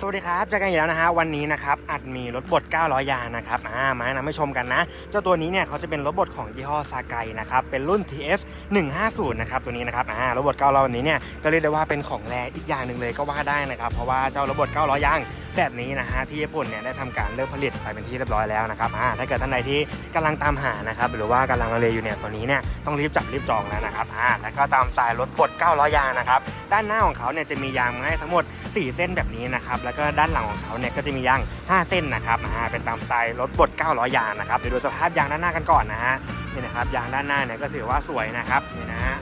สวัสดีครับเจอกันอีกแล้วนะฮะวันนี้นะครับอัดมีรถบด 900 ยางนะครับอ่ามาแนะนำให้ชมกันนะ เจ้าตัวนี้เนี่ยเขาจะเป็นรถบดของยี่ห้อซาไกนะครับเป็นรุ่น TS 150นะครับตัวนี้นะครับอ่ารถบด 900 วันนี้เนี่ยก็เรียกได้ว่าเป็นของแรงอีกอย่างหนึ่งเลยก็ว่าได้นะครับเพราะว่าเจ้ารถบด 900 ยางแบบนี้นะฮะที่ญี่ปุ่นเนี่ยได้ทำการเลิกผลิตไปเป็นที่เรียบร้อยแล้วนะครับอ่าถ้าเกิดท่านใดที่กำลังตามหานะครับหรือว่ากำลังลังเลอยู่เนี่ยตัวนี้เนี่ยต้องรีบจับรีบจองแล้วนะครับอ่าแล้วก็ตามสไตล์รถบด 900 ยางนะครับด้านหน้าของเขาเนี่ยจะมียางมาให้ทั้งหมด 4 เส้นแบบนี้นะครับแล้วก็ด้านหลังของเขาเนี่ยก็จะมียาง 5 เส้นนะครับอ่าเป็นตามสไตล์รถบด 900 ยางนะครับเดี๋ยวดูสภาพยางด้านหน้ากันก่อนนะฮะนี่นะครับยางด้านหน้าเนี่ยก็ถือว่าสวยนะครับนี่นะฮะ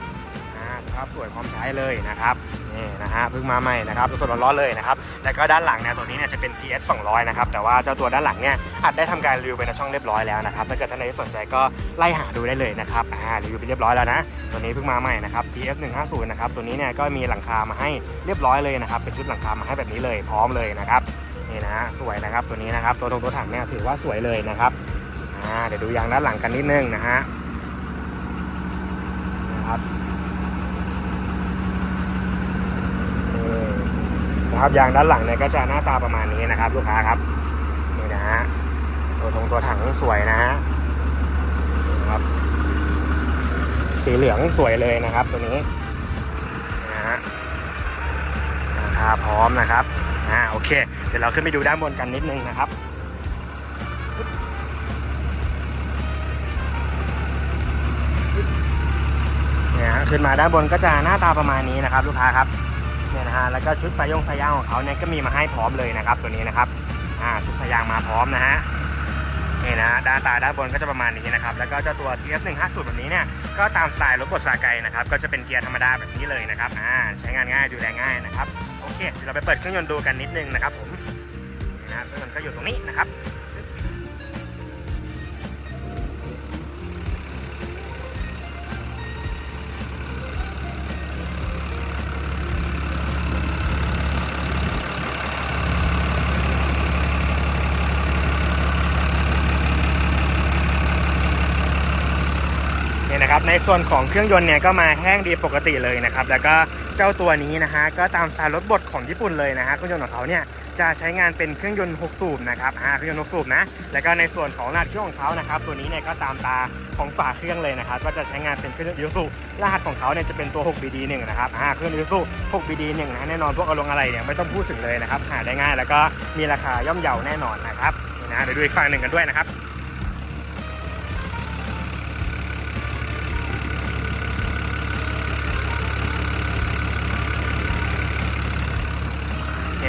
อ่าสภาพสวยพร้อมใช้เลยนะครับนี่นะฮะเพิ่งมาใหม่นะครับสดๆร้อนๆเลยนะครับแล้วก็ด้านหลังเนี่ยตัวนี้เนี่ยจะเป็น TS 200นะครับแต่ว่าเจ้าตัวด้านหลังเนี่ยอัดได้ทำการรีวิวไปในช่องเรียบร้อยแล้วนะครับถ้าเกิดท่านใดที่สนใจก็ไล่หาดูได้เลยนะครับอ่ารีวิวไปเรียบร้อยแล้วนะตัวนี้เพิ่งมาใหม่นะครับ TS 150นะครับตัวนี้เนี่ยก็มีหลังคามาให้เรียบร้อยเลยนะครับเป็นชุดหลังคามาให้แบบนี้เลยพร้อมเลยนะครับนี่นะฮะสวยนะครับตัวนี้นะครับตัวตรงตัวถังเนี่ยถือว่าสวยเลยนะครับอ่าเดี๋ยวดูยางด้านหลังกันนิดนึงนะฮะนะครับ สภาพยางด้านหลังเนี่ยก็จะหน้าตาประมาณนี้นะครับ ลูกค้าครับนี่นะฮะตัวตรงตัวถังสวยนะฮะนะครับสีเหลืองสวยเลยนะครับ ตัวนี้นะฮะราคาพร้อมนะครับอ่าโอเค เดี๋ยวเราขึ้นไปดูด้านบนกันนิดนึงนะครับเนี่ยขึ้นมาด้านบนก็จะหน้าตาประมาณนี้นะครับ ลูกค้าครับ เนี่ยนะฮะแล้วก็ชุดสายยงสายยางของเขาเนี่ยก็มีมาให้พร้อมเลยนะครับตัวนี้นะครับอ่าชุดสายยางมาพร้อมนะฮะนี่นะด้านตาด้านบนก็จะประมาณนี้นะครับแล้วก็เจ้าตัว TS 150แบบนี้เนี่ยก็ตามสไตล์รถบดสาไกนะครับก็จะเป็นเกียร์ธรรมดาแบบนี้เลยนะครับอ่าใช้งานง่ายดูแลง่ายนะครับโอเคเดี๋ยวเราไปเปิดเครื่องยนต์ดูกันนิดนึงนะครับผมนี่นะเครื่องยนต์ก็อยู่ตรงนี้นะครับ นะครับในส่วนของเครื่องยนต์เนี่ยก็มาแห้งดีปกติเลยนะครับแล้วก็เจ้าตัวนี้นะฮะก็ตามสไตล์รถบดของญี่ปุ่นเลยนะฮะเครื่องยนต์ของเขาเนี่ยจะใช้งานเป็นเครื่องยนต์6สูบนะครับอ่าเครื่องยนต์6สูบนะแล้วก็ในส่วนของรหัสเครื่องของเขานะครับตัวนี้เนี่ยก็ตามตาของฝาเครื่องเลยนะครับก็จะใช้งานเป็นเครื่องยนต์ยูสุรหัสของเขาเนี่ยจะเป็นตัว 6BD1 นะครับอ่าเครื่องยูสุ 6BD1 นะฮะแน่นอนพวกอารมณ์อะไรเนี่ยไม่ต้องพูดถึงเลยนะครับหาได้ง่ายแล้วก็มีราคาย่อมเยาแน่นอนนะครับนี่นะเดี๋ยวดูอีกฝั่งหนึ่งกันด้วยนะครับ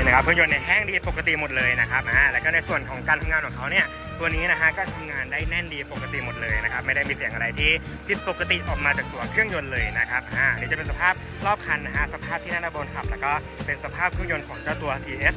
นะครับเครื่องยนต์เนี่ยแห้งดีปกติหมดเลยนะครับอ่าแล้วก็ในส่วนของการทำงานของเขาเนี่ยตัวนี้นะฮะก็ทำงานได้แน่นดีปกติหมดเลยนะครับไม่ได้มีเสียงอะไรที่ผิดปกติออกมาจากตัวเครื่องยนต์เลยนะครับอ่านี่จะเป็นสภาพรอบคันนะฮะสภาพที่นั่งด้านบนขับ แล้วก็เป็นสภาพเครื่องยนต์ของเจ้าตัว TS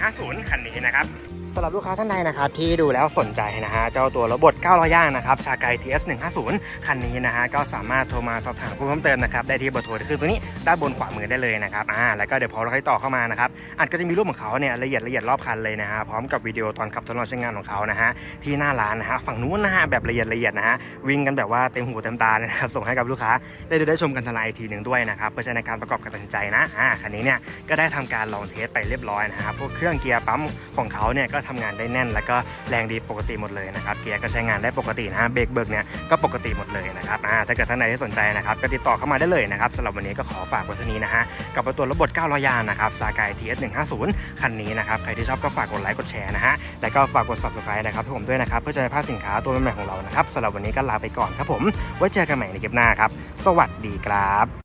150คันนี้นะครับ สำหรับลูกค้าท่านใดนะครับที่ดูแล้วสนใจนะฮะเจ้าตัวระบบ900ย่างนะครับชาไก TS 150คันนี้นะฮะก็สามารถโทรมาสอบถามเพิ่มเติมนะครับได้ที่เบอร์โทรที่คือตัวนี้ด้านบนขวามือได้เลยนะครับอ่าแล้วก็เดี๋ยวพอเราติดต่อเข้ามานะครับอาจก็จะมีรูปของเขาเนี่ยละเอียดละเอียดรอบคันเลยนะฮะพร้อมกับวิดีโอตอนขับทดลองใช้งานของเขานะฮะที่หน้าร้านนะฮะฝั่งนู้นนะฮะแบบละเอียดละเอียดนะฮะวิ่งกันแบบว่าเต็มหูเต็มตาเลยนะครับส่งให้กับลูกค้าได้ดูได้ชมกันทนายทีหนึ่งด้วยนะครับเพื่อใช้ในการประกอบการตัดสินใจนะอ่าคันนี้เนี่ยก็ได้ทำการลองเทสไปเรียบร้อยนะฮะพวกเครื่องเกียร์ปั๊มของเขาเนี่ยก็ทำงานได้แน่น แล้วก็แรงดีปกติหมดเลยนะครับเกียร์ก็ใช้งานได้ปกตินะฮะเบรกเบิกเนี่ยก็ปกติหมดเลยนะครับอ่าถ้าเกิดท่านใดที่สนใจนะครับก็ติดต่อเข้ามาได้เลยนะครับสำหรับวันนี้ก็ขอฝากไว้เท่านี้นะฮะกับตัวรถบด900ยางนะครับซากาย TS 150คันนี้นะครับใครที่ชอบก็ฝากกดไลค์กดแชร์นะฮะแล้วก็ฝากกด subscribe นะครับให้ผมด้วยนะครับเพื่อจะไม่พลาดสินค้าตัวใหม่ของเรานะครับสำหรับวันนี้ก็ลาไปก่อนครับผมไว้เจอกันใหม่ในคลิปหน้าครับสวัสดีครับ